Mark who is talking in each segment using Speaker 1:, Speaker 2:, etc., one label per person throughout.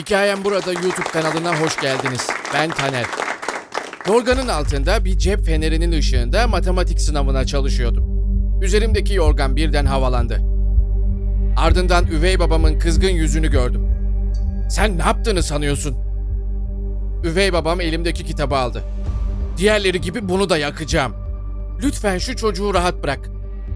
Speaker 1: Hikayem burada YouTube kanalına hoş geldiniz. Ben Taner. Yorganın altında bir cep fenerinin ışığında matematik sınavına çalışıyordum. Üzerimdeki yorgan birden havalandı. Ardından üvey babamın kızgın yüzünü gördüm. Sen ne yaptığını sanıyorsun? Üvey babam elimdeki kitabı aldı. Diğerleri gibi bunu da yakacağım. Lütfen şu çocuğu rahat bırak.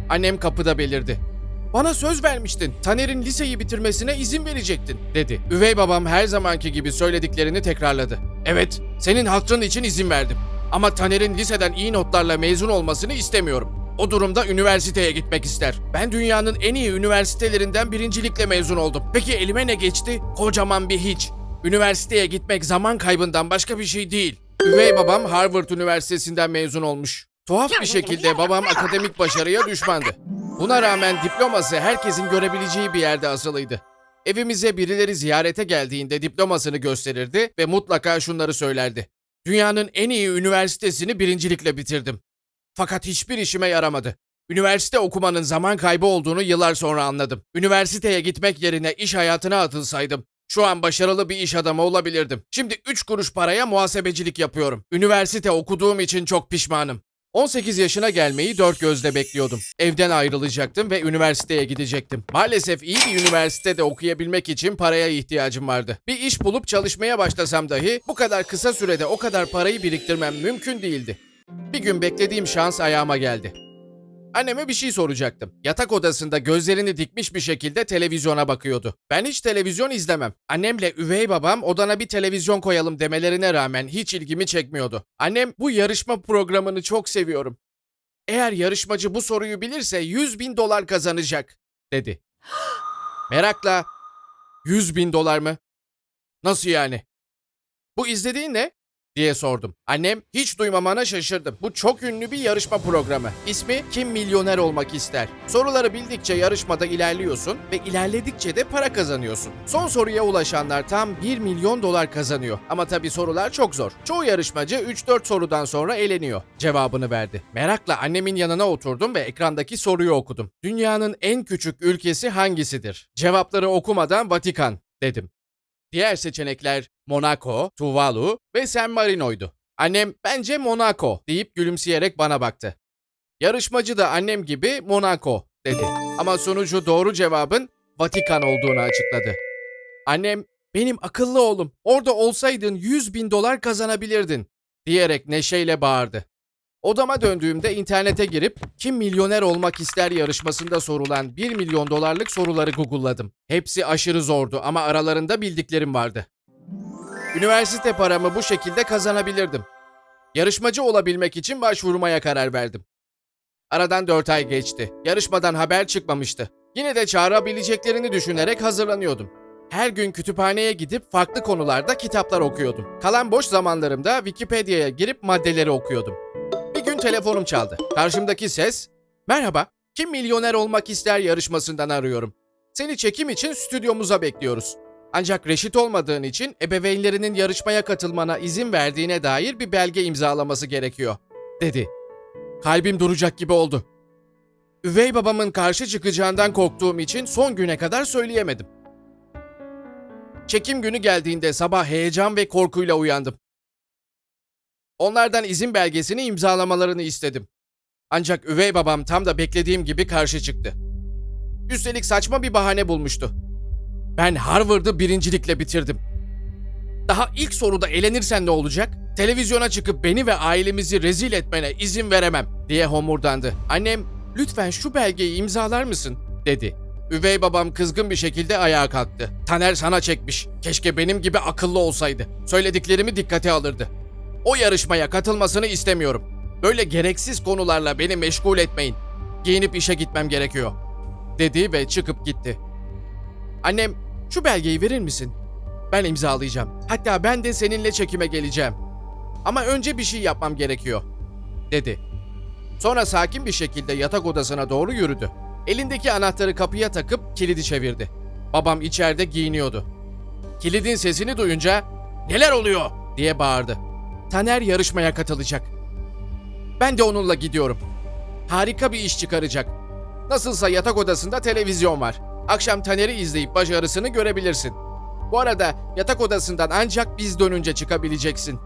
Speaker 1: Annem kapıda belirdi. Bana söz vermiştin. Taner'in liseyi bitirmesine izin verecektin, dedi. Üvey babam her zamanki gibi söylediklerini tekrarladı. Evet, senin hatırın için izin verdim. Ama Taner'in liseden iyi notlarla mezun olmasını istemiyorum. O durumda üniversiteye gitmek ister. Ben dünyanın en iyi üniversitelerinden birincilikle mezun oldum. Peki elime ne geçti? Kocaman bir hiç. Üniversiteye gitmek zaman kaybından başka bir şey değil. Üvey babam Harvard Üniversitesi'nden mezun olmuş. Tuhaf bir şekilde babam akademik başarıya düşmandı. Buna rağmen diploması herkesin görebileceği bir yerde asılıydı. Evimize birileri ziyarete geldiğinde diplomasını gösterirdi ve mutlaka şunları söylerdi. Dünyanın en iyi üniversitesini birincilikle bitirdim. Fakat hiçbir işime yaramadı. Üniversite okumanın zaman kaybı olduğunu yıllar sonra anladım. Üniversiteye gitmek yerine iş hayatına atılsaydım şu an başarılı bir iş adamı olabilirdim. Şimdi 3 kuruş paraya muhasebecilik yapıyorum. Üniversite okuduğum için çok pişmanım. 18 yaşına gelmeyi dört gözle bekliyordum. Evden ayrılacaktım ve üniversiteye gidecektim. Maalesef iyi bir üniversitede okuyabilmek için paraya ihtiyacım vardı. Bir iş bulup çalışmaya başlasam dahi bu kadar kısa sürede o kadar parayı biriktirmem mümkün değildi. Bir gün beklediğim şans ayağıma geldi. Anneme bir şey soracaktım. Yatak odasında gözlerini dikmiş bir şekilde televizyona bakıyordu. Ben hiç televizyon izlemem. Annemle üvey babam odana bir televizyon koyalım demelerine rağmen hiç ilgimi çekmiyordu. Annem bu yarışma programını çok seviyorum. Eğer yarışmacı bu soruyu bilirse 100 bin dolar kazanacak, dedi. Merakla, 100 bin dolar mı? Nasıl yani? Bu izlediğin ne? Diye sordum. Annem hiç duymamana şaşırdım. Bu çok ünlü bir yarışma programı. İsmi Kim Milyoner Olmak İster. Soruları bildikçe yarışmada ilerliyorsun ve ilerledikçe de para kazanıyorsun. Son soruya ulaşanlar tam 1 milyon dolar kazanıyor. Ama tabii sorular çok zor. Çoğu yarışmacı 3-4 sorudan sonra eleniyor. Cevabını verdi. Merakla annemin yanına oturdum ve ekrandaki soruyu okudum. Dünyanın en küçük ülkesi hangisidir? Cevapları okumadan Vatikan dedim. Diğer seçenekler Monaco, Tuvalu ve San Marino'ydu. Annem bence Monaco deyip gülümseyerek bana baktı. Yarışmacı da annem gibi Monaco dedi. Ama sonucu doğru cevabın Vatikan olduğunu açıkladı. Annem benim akıllı oğlum orada olsaydın 100 bin dolar kazanabilirdin diyerek neşeyle bağırdı. Odama döndüğümde internete girip kim milyoner olmak ister yarışmasında sorulan 1 milyon dolarlık soruları google'ladım. Hepsi aşırı zordu ama aralarında bildiklerim vardı. Üniversite paramı bu şekilde kazanabilirdim. Yarışmacı olabilmek için başvurmaya karar verdim. Aradan 4 ay geçti. Yarışmadan haber çıkmamıştı. Yine de çağırabileceklerini düşünerek hazırlanıyordum. Her gün kütüphaneye gidip farklı konularda kitaplar okuyordum. Kalan boş zamanlarımda Wikipedia'ya girip maddeleri okuyordum. Telefonum çaldı. Karşımdaki ses, "Merhaba, kim milyoner olmak ister yarışmasından arıyorum. Seni çekim için stüdyomuza bekliyoruz. Ancak reşit olmadığın için ebeveynlerinin yarışmaya katılmana izin verdiğine dair bir belge imzalaması gerekiyor." dedi. Kalbim duracak gibi oldu. Üvey babamın karşı çıkacağından korktuğum için son güne kadar söyleyemedim. Çekim günü geldiğinde sabah heyecan ve korkuyla uyandım. Onlardan izin belgesini imzalamalarını istedim. Ancak üvey babam tam da beklediğim gibi karşı çıktı. Üstelik saçma bir bahane bulmuştu. Ben Harvard'ı birincilikle bitirdim. Daha ilk soruda elenirsen ne olacak? Televizyona çıkıp beni ve ailemizi rezil etmene izin veremem diye homurdandı. Annem lütfen şu belgeyi imzalar mısın dedi. Üvey babam kızgın bir şekilde ayağa kalktı. Taner sana çekmiş. Keşke benim gibi akıllı olsaydı. Söylediklerimi dikkate alırdı. O yarışmaya katılmasını istemiyorum. Böyle gereksiz konularla beni meşgul etmeyin. Giyinip işe gitmem gerekiyor. Dedi ve çıkıp gitti. Annem, şu belgeyi verir misin? Ben imzalayacağım. Hatta ben de seninle çekime geleceğim. Ama önce bir şey yapmam gerekiyor. Dedi. Sonra sakin bir şekilde yatak odasına doğru yürüdü. Elindeki anahtarı kapıya takıp kilidi çevirdi. Babam içeride giyiniyordu. Kilidin sesini duyunca "Neler oluyor?" diye bağırdı. Taner yarışmaya katılacak. Ben de onunla gidiyorum. Harika bir iş çıkaracak. Nasılsa yatak odasında televizyon var. Akşam Taner'i izleyip başarısını görebilirsin. Bu arada yatak odasından ancak biz dönünce çıkabileceksin.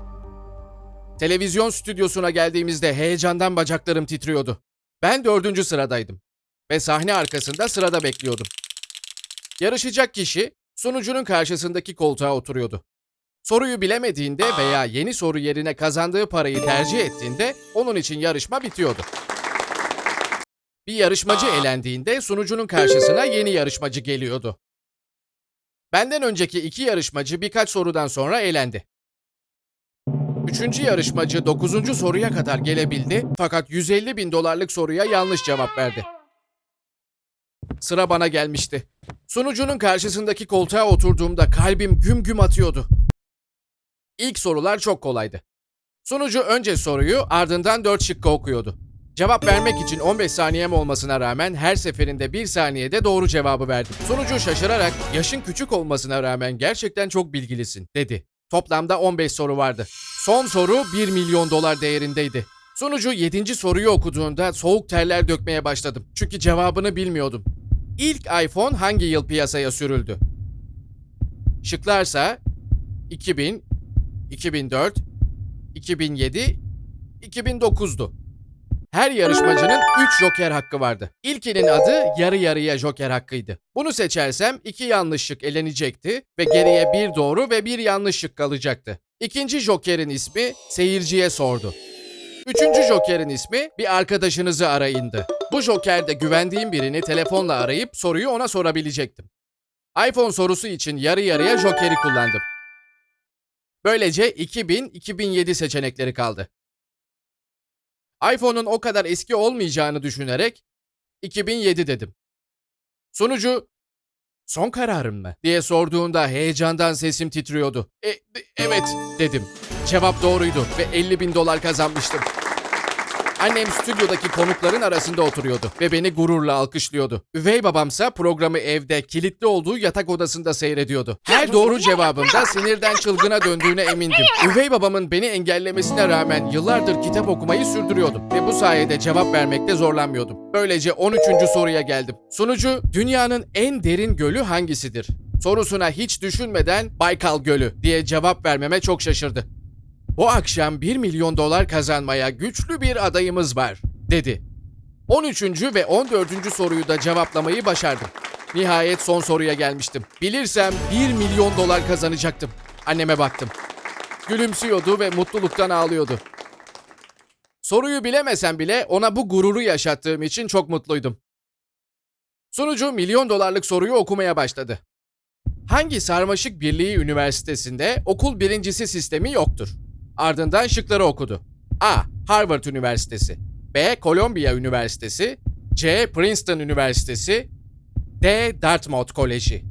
Speaker 1: Televizyon stüdyosuna geldiğimizde heyecandan bacaklarım titriyordu. Ben dördüncü sıradaydım ve sahne arkasında sırada bekliyordum. Yarışacak kişi sunucunun karşısındaki koltuğa oturuyordu. Soruyu bilemediğinde veya yeni soru yerine kazandığı parayı tercih ettiğinde onun için yarışma bitiyordu. Bir yarışmacı elendiğinde sunucunun karşısına yeni yarışmacı geliyordu. Benden önceki iki yarışmacı birkaç sorudan sonra elendi. Üçüncü yarışmacı dokuzuncu soruya kadar gelebildi fakat 150 bin dolarlık soruya yanlış cevap verdi. Sıra bana gelmişti. Sunucunun karşısındaki koltuğa oturduğumda kalbim güm güm atıyordu. İlk sorular çok kolaydı. Sunucu önce soruyu ardından 4 şıkkı okuyordu. Cevap vermek için 15 saniyem olmasına rağmen her seferinde 1 saniyede doğru cevabı verdim. Sunucu şaşırarak yaşın küçük olmasına rağmen gerçekten çok bilgilisin dedi. Toplamda 15 soru vardı. Son soru 1 milyon dolar değerindeydi. Sunucu 7. soruyu okuduğunda soğuk terler dökmeye başladım. Çünkü cevabını bilmiyordum. İlk iPhone hangi yıl piyasaya sürüldü? Şıklarsa 2000, 2004, 2007, 2009'du. Her yarışmacının 3 joker hakkı vardı. İlkinin adı yarı yarıya joker hakkıydı. Bunu seçersem 2 yanlış şık elenecekti ve geriye bir doğru ve bir yanlış şık kalacaktı. İkinci jokerin ismi seyirciye sordu. Üçüncü jokerin ismi bir arkadaşınızı arayındı. Bu jokerde güvendiğim birini telefonla arayıp soruyu ona sorabilecektim. iPhone sorusu için yarı yarıya jokeri kullandım. Böylece 2000-2007 seçenekleri kaldı. iPhone'un o kadar eski olmayacağını düşünerek 2007 dedim. Sunucu son kararın mı diye sorduğunda heyecandan sesim titriyordu. E- evet dedim. Cevap doğruydu ve 50 bin dolar kazanmıştım. Annem stüdyodaki konukların arasında oturuyordu ve beni gururla alkışlıyordu. Üvey babamsa programı evde kilitli olduğu yatak odasında seyrediyordu. Her doğru cevabımda sinirden çılgına döndüğüne emindim. Üvey babamın beni engellemesine rağmen yıllardır kitap okumayı sürdürüyordum ve bu sayede cevap vermekte zorlanmıyordum. Böylece 13. soruya geldim. Sunucu, dünyanın en derin gölü hangisidir? Sorusuna hiç düşünmeden Baykal Gölü diye cevap vermeme çok şaşırdı. Bu akşam 1 milyon dolar kazanmaya güçlü bir adayımız var, dedi. 13. ve 14. soruyu da cevaplamayı başardım. Nihayet son soruya gelmiştim. Bilirsem 1 milyon dolar kazanacaktım. Anneme baktım. Gülümsüyordu ve mutluluktan ağlıyordu. Soruyu bilemesem bile ona bu gururu yaşattığım için çok mutluydum. Sunucu milyon dolarlık soruyu okumaya başladı. Hangi sarmaşık birliği üniversitesinde okul birincisi sistemi yoktur? Ardından şıkları okudu. A. Harvard Üniversitesi B. Columbia Üniversitesi C. Princeton Üniversitesi D. Dartmouth Koleji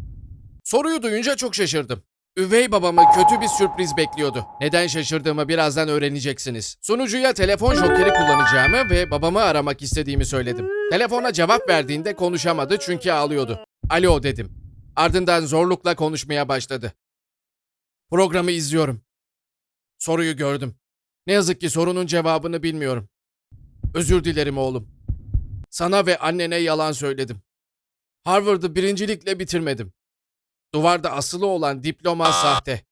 Speaker 1: Soruyu duyunca çok şaşırdım. Üvey babamı kötü bir sürpriz bekliyordu. Neden şaşırdığımı birazdan öğreneceksiniz. Sunucuya telefon jokeri kullanacağımı ve babamı aramak istediğimi söyledim. Telefona cevap verdiğinde konuşamadı çünkü ağlıyordu. Alo dedim. Ardından zorlukla konuşmaya başladı. Programı izliyorum. Soruyu gördüm. Ne yazık ki sorunun cevabını bilmiyorum. Özür dilerim oğlum. Sana ve annene yalan söyledim. Harvard'ı birincilikle bitirmedim. Duvarda asılı olan diploma sahte.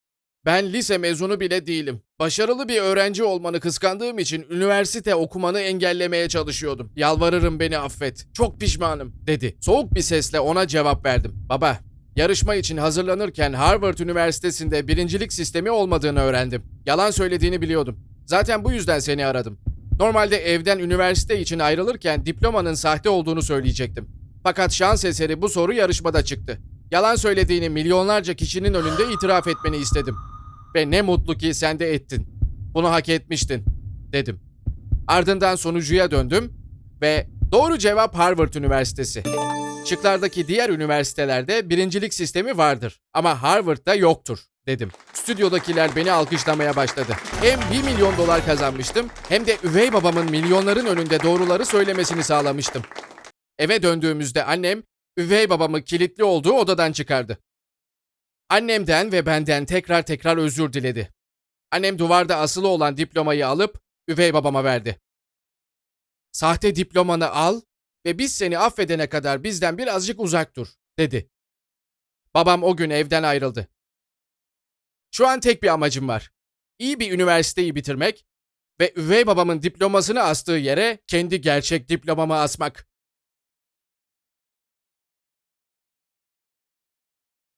Speaker 1: Ben lise mezunu bile değilim. Başarılı bir öğrenci olmanı kıskandığım için üniversite okumanı engellemeye çalışıyordum. Yalvarırım beni affet. Çok pişmanım, dedi. Soğuk bir sesle ona cevap verdim. Baba, yarışma için hazırlanırken Harvard Üniversitesi'nde birincilik sistemi olmadığını öğrendim. Yalan söylediğini biliyordum. Zaten bu yüzden seni aradım. Normalde evden üniversite için ayrılırken diplomanın sahte olduğunu söyleyecektim. Fakat şans eseri bu soru yarışmada çıktı. Yalan söylediğini milyonlarca kişinin önünde itiraf etmeni istedim. Ve ne mutlu ki sen de ettin. Bunu hak etmiştin, dedim. Ardından sonucuya döndüm ve doğru cevap Harvard Üniversitesi. Şıklardaki diğer üniversitelerde birincilik sistemi vardır ama Harvard'da yoktur, dedim. Stüdyodakiler beni alkışlamaya başladı. Hem 1 milyon dolar kazanmıştım hem de üvey babamın milyonların önünde doğruları söylemesini sağlamıştım. Eve döndüğümüzde annem üvey babamı kilitli olduğu odadan çıkardı. Annemden ve benden tekrar tekrar özür diledi. Annem duvarda asılı olan diplomayı alıp üvey babama verdi. Sahte diplomanı al ve biz seni affedene kadar bizden birazcık uzak dur, dedi. Babam o gün evden ayrıldı. Şu an tek bir amacım var. İyi bir üniversiteyi bitirmek ve üvey babamın diplomasını astığı yere kendi gerçek diplomamı asmak.